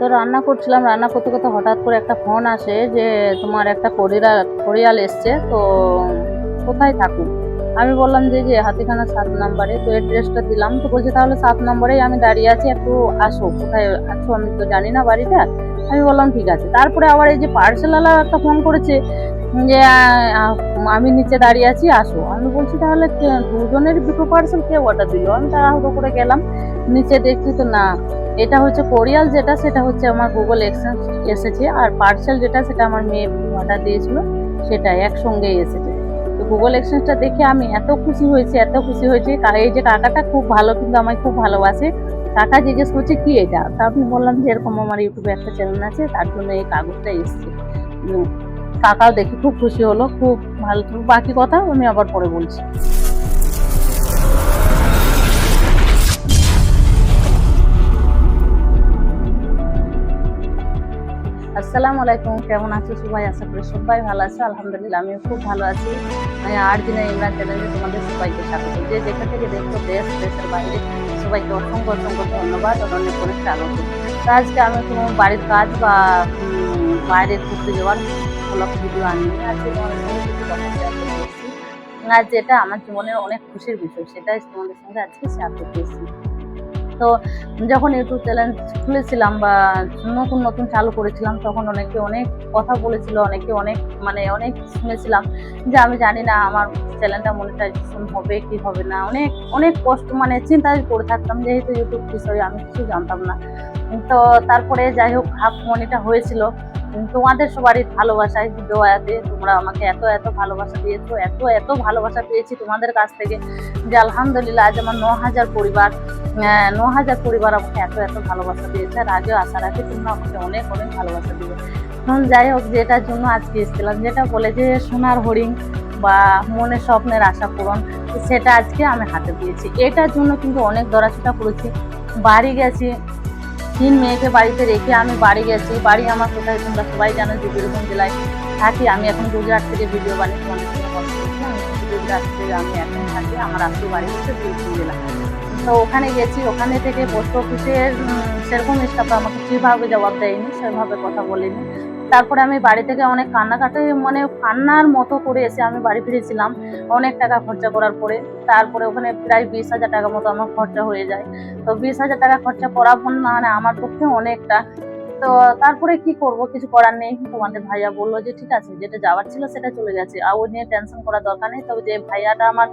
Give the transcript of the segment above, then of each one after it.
তো রান্না করছিলাম, রান্না করতে করতে হঠাৎ করে একটা ফোন আসে যে তোমার একটা কোরিয়ার, কোরিয়াল এসছে, তো কোথায় থাকুক আমি বললাম যে যে হাতিখানা সাত নম্বরে, তো অ্যাড্রেসটা দিলাম। তো বলছে, তাহলে সাত নম্বরেই আমি দাঁড়িয়ে আছি, একটু আসো। কোথায় আছো? আমি তো জানি না বাড়িটা। আমি বললাম, ঠিক আছে। তারপরে আবার এই যে পার্সেলওয়ালা একটা ফোন করেছে যে আমি নিচে দাঁড়িয়ে আছি, আসো। আমি বলছি, তাহলে দুজনের দুটো পার্সেল কে অর্ডার দিল? আমি তাড়াহুড়ো করে গেলাম। নিচে দেখছি তো না, এটা হচ্ছে কোরিয়াল যেটা, সেটা হচ্ছে আমার গুগল এক্সচেঞ্জ এসেছে। আর পার্সেল যেটা, সেটা আমার মেয়ে অর্ডার দিয়েছিল সেটা একসঙ্গেই এসেছে। তো গুগল এক্সচেঞ্জটা দেখে আমি এত খুশি হয়েছি, এত খুশি হয়েছি। এই যে কাকাটা খুব ভালো, কিন্তু আমায় খুব ভালোবাসে। কাকা জিজ্ঞেস করছে, কি এটা? তা আমি বললাম যে, এরকম আমার ইউটিউবে একটা চ্যানেল আছে, তার জন্য এই কাগজটা এসছে। কাকাও দেখে খুব খুশি হলো, খুব ভালো বাকি কথা আমি আবার পরে বলছি। আসসালামু আলাইকুম, কেমন আছো সবাই? আশা করি সবাই ভালো আছে। আলহামদুলিল্লাহ, আমিও খুব ভালো আছি। আমি আট দিনের ইমরান চ্যানেলে তোমাদের সবাইকে স্বাগত। যে যেখান থেকে দেখো দেশ, দেশের বাইরে, সবাইকে অসংখ্য অসংখ্য ধন্যবাদ আর অনেক অনেক স্বাগত। আজকে আমি কোনো বাড়ির কাজ বা বাইরে ঘুরতে যাওয়ার ব্লগ ভিডিও আনিনি আজকে তোমাদের আর যেটা আমার জীবনের অনেক খুশির বিষয় সেটাই তোমাদের সঙ্গে আজকে শেয়ার করতে এসেছি। তো যখন ইউটিউব চ্যানেল খুলেছিলাম বা নতুন নতুন চালু করেছিলাম, তখন অনেকে অনেক কথা বলেছিল, অনেকে অনেক মানে অনেক শুনেছিলাম যে আমি জানি না আমার চ্যানেলটা মনিটাইজেশন হবে কি হবে না। অনেক অনেক কষ্ট মানে চিন্তায় পড়ে থাকতাম যেহেতু ইউটিউব বিষয়ে আমি কিছু জানতাম না। তো তারপরে যাই হোক হাফ মনিটা হয়েছিল। তোমাদের সবারই ভালোবাসায় দোয়াতে তোমরা আমাকে এত এত ভালোবাসা দিয়েছ, এত এত ভালোবাসা পেয়েছি তোমাদের কাছ থেকে যে আলহামদুলিল্লাহ আজ আমার ন হাজার পরিবার ন হাজার পরিবার আমাকে এত এত ভালোবাসা দিয়েছে আর আগেও আশা রাখি তোমরা আমাকে অনেক অনেক ভালোবাসা দিবে। যাই হোক, যেটার জন্য আজকে এসেছিলাম, যেটা বলে যে সোনার হরিণ বা মনে স্বপ্নের আশা পূরণ, সেটা আজকে আমি হাতে পেয়েছি এটার জন্য কিন্তু অনেক দরাচুটা করেছি। বাড়ি গেছি তিন মেয়েকে বাড়িতে রেখে আমি বাড়ি গেছি। বাড়ি আমার কোথায় তোমরা সবাই জানো যে বীরভূম জেলায় থাকি। আমি এখন গুজরাট থেকে ভিডিও বানিয়ে তোমাদের সঙ্গে বলছি। গুজরাট থেকে আমি এখন থাকি। আমার আত্মীয় বাড়ি হচ্ছে বীরভূম জেলা। তো ওখানে গেছি। ওখানে থেকে পোস্ট অফিসের সেরকম স্টাফ আমাকে কীভাবে জবাব দেয়নি, সেভাবে কথা বলেনি। তারপরে আমি বাড়ি থেকে অনেক কান্নাকাটি মানে কান্নার মতো করে এসে আমি বাড়ি ফিরেছিলাম অনেক টাকা খরচা করার পরে। তারপরে ওখানে প্রায় বিশ হাজার টাকা মতো আমার খরচা হয়ে যায়। তো বিশ হাজার টাকা খরচা করা মানে আমার পক্ষে অনেকটা। তো তারপরে কি করব কিছু করার নেই। তোমাদের ভাইয়া বলল যে, ঠিক আছে, যেটা যাওয়ার ছিল সেটা চলে গেছে। আর ওই নিয়ে টেনশন করার দরকার নেই। তবে যে ভাইয়াটা আমার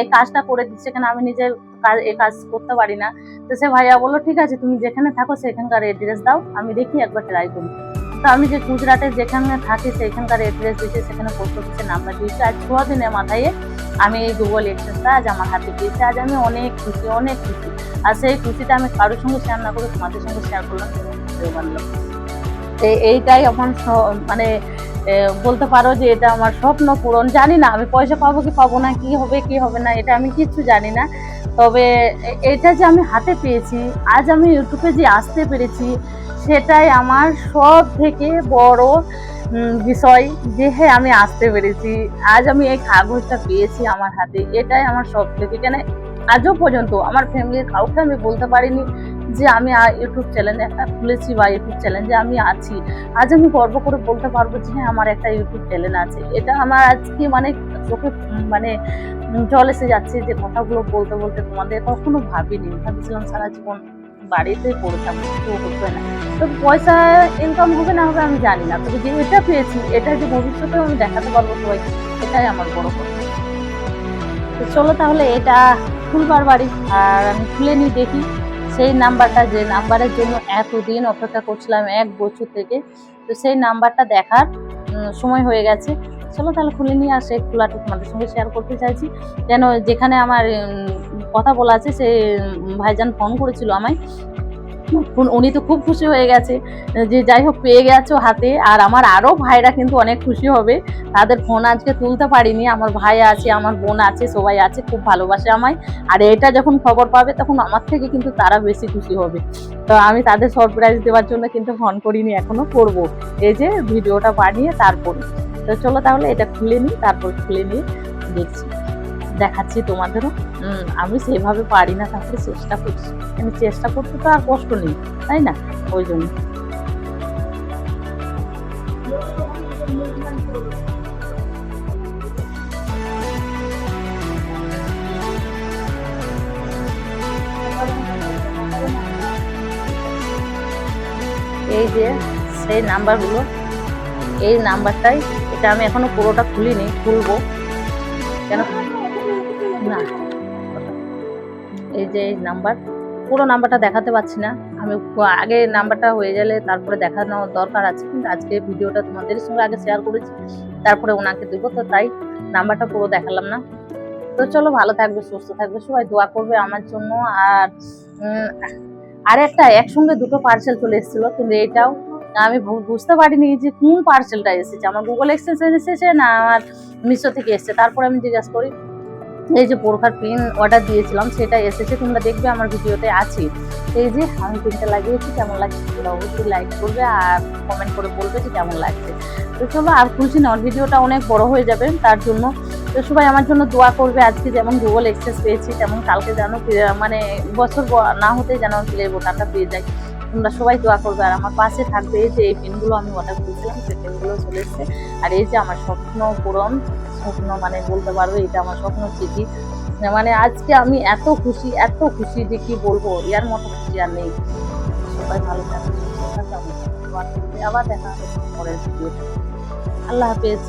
এই কাজটা করে দিচ্ছে কেন আমি নিজে কাজ এই কাজ করতে পারি না। তো সে ভাইয়া বলল, ঠিক আছে, তুমি যেখানে থাকো সেখানকার অ্যাড্রেস দাও। আমি দেখি একবার ট্রাই করি তো আমি যে গুজরাটে যেখানে থাকি, সেখানকার অ্যাড্রেস দিয়েছি, সেখানে পোস্ট অফিসের নাম্বার দিয়েছি। আজ ছ দিনের মাথায় আমি এই গুগল এক্সেসটা আজ আমার হাতে পেয়েছি আজ আমি অনেক খুশি অনেক খুশি। আর সেই খুশিটা আমি কারোর সঙ্গে শেয়ার না করে তোমাদের সঙ্গে শেয়ার করলাম তো এইটাই আমার মানে বলতে পারো যে এটা আমার স্বপ্ন পূরণ। জানি না, আমি পয়সা পাবো কি পাবো না, কি হবে কি হবে না, এটা আমি কিচ্ছু জানি না। তবে এটা যে আমি হাতে পেয়েছি, আজ আমি ইউটিউবে যে আসতে পেরেছি সেটাই আমার সব থেকে বড় বিষয় যে হ্যাঁ আমি আসতে পেরেছি। আজ আমি এই কাগজটা পেয়েছি আমার হাতে। এটাই আমার সব থেকে কেন? আজও পর্যন্ত আমার ফ্যামিলির কাউকে আমি বলতে পারিনি যে আমি ইউটিউব চ্যানেলে একটা খুলেছি বা ইউটিউব চ্যানেলে আমি আছি। আজ আমি গর্ব করে বলতে পারব যে হ্যাঁ আমার একটা ইউটিউব চ্যানেল আছে। এটা আমার আজকে মানে চোখে মানে জল এসে যাচ্ছে যে কথাগুলো বলতে বলতে তোমাদের কখনো ভাবিনি। ভাবছিলাম সারা জীবন বাড়িতে পড়ে থাকব কেউ করবে না। তো পয়সা ইনকাম হবে না হবে আমি জানি না, তবে যে এটা পেয়েছি এটা যে ভবিষ্যতে আমি দেখাতে পারব সবাইকে এটাই আমার বড় কথা। তো চলো তাহলে এটা খুলবার বাড়ি, আর আমি খুলে নিই দেখি। সেই নাম্বারটা, যে নাম্বারের জন্য এতদিন অপেক্ষা করছিলাম এক বছর থেকে, তো সেই নাম্বারটা দেখার সময় হয়ে গেছে। চলো তাহলে খুলে নিয়ে আসে খোলাটা তোমাদের সঙ্গে শেয়ার করতে চাইছি। যেন যেখানে আমার কথা বলা আছে, সে ভাইজান ফোন করেছিল আমায়। উন- তো খুব খুশি হয়ে গেছে, যে যাই হোক পেয়ে গেছো হাতে, আর আমার আরও ভাইরা কিন্তু অনেক খুশি হবে। তাদের ফোন আজকে তুলতে পারিনি, আমার ভাই আছে, আমার বোন আছে, সবাই আছে, খুব ভালোবাসে আমায়। আর এটা যখন খবর পাবে, তখন আমার থেকে কিন্তু তারা বেশি খুশি হবে। তো আমি তাদের সারপ্রাইজ দেওয়ার জন্য কিন্তু ফোন করিনি এখনও করব। এই যে, ভিডিওটা বানিয়ে তারপরে। তো চলো তাহলে এটা খুলে নিই, তারপর খুলে নিয়ে দেখছি। দেখাচ্ছি তোমাদেরও। আমি সেভাবে পারি না, তারপরে চেষ্টা করছি। কিন্তু চেষ্টা করতে তো আর কষ্ট নেই, তাই না? ওই জন্য। এই যে, সেই নাম্বারগুলো, এই নাম্বারটাই, এটা আমি এখনও পুরোটা খুলিনি, খুলবো। কেন? না। এই যে এই নাম্বার, পুরো নাম্বারটা দেখাতে পাচ্ছি না। আমি আগে নাম্বারটা হয়ে গেলে তারপরে দেখানো দরকার আছে, কিন্তু আজকে ভিডিওটা তোমাদের সঙ্গে আগে শেয়ার করেছি, তারপরে ওনাকে দেবো, তো তাই নাম্বারটা পুরো দেখালাম না। তো চলো, ভালো থাকবে, সুস্থ থাকবে, সবাই দোয়া করবে আমার জন্য। আর আর একটা, একসঙ্গে দুটো পার্সেল চলে এসেছিল, কিন্তু এটাও আমি বুঝতে পারিনি যে কোন পার্সেলটা এসেছে। আমার গুগল এক্সচেঞ্জ এসেছে না, আমার মিশো থেকে এসেছে। তারপরে আমি জিজ্ঞাসা করি এই যে বোরখার পিন অর্ডার দিয়েছিলাম, সেটা এসেছে, তোমরা দেখবে আমার ভিডিওতে আছে। এই যে আমি পিনটা লাগিয়েছি, কেমন লাগছে তোমরা অবশ্যই লাইক করবে আর কমেন্ট করে বলবে যে কেমন লাগছে। তো চলো, আর খুলছি না ভিডিওটা অনেক বড় হয়ে যাবে, তার জন্য তো সবাই আমার জন্য দোয়া করবে, আজকে যেমন গুগল এক্সেস পেয়েছি, তেমন কালকে যেন মানে বছর না হতে যেন প্লে বোটানটা পেয়ে যাই। তোমরা সবাই দোয়া করবে আর আমার পাশে থাকবে এই যে এই পেনগুলো আমি অর্ডার করেছিলাম সেই পেনগুলো চলে এসছে। আর এই যে আমার স্বপ্ন পূরণ, স্বপ্ন মানে বলতে পারবে এটা আমার স্বপ্ন চিঠি মানে আজকে আমি এত খুশি এত খুশি যে কি বলব, ইয়ার মতো খুশি আর নেই। সবাই ভালো থাকবে। আবার দেখা পরের ভিডিওতে আল্লাহ হাফেজ।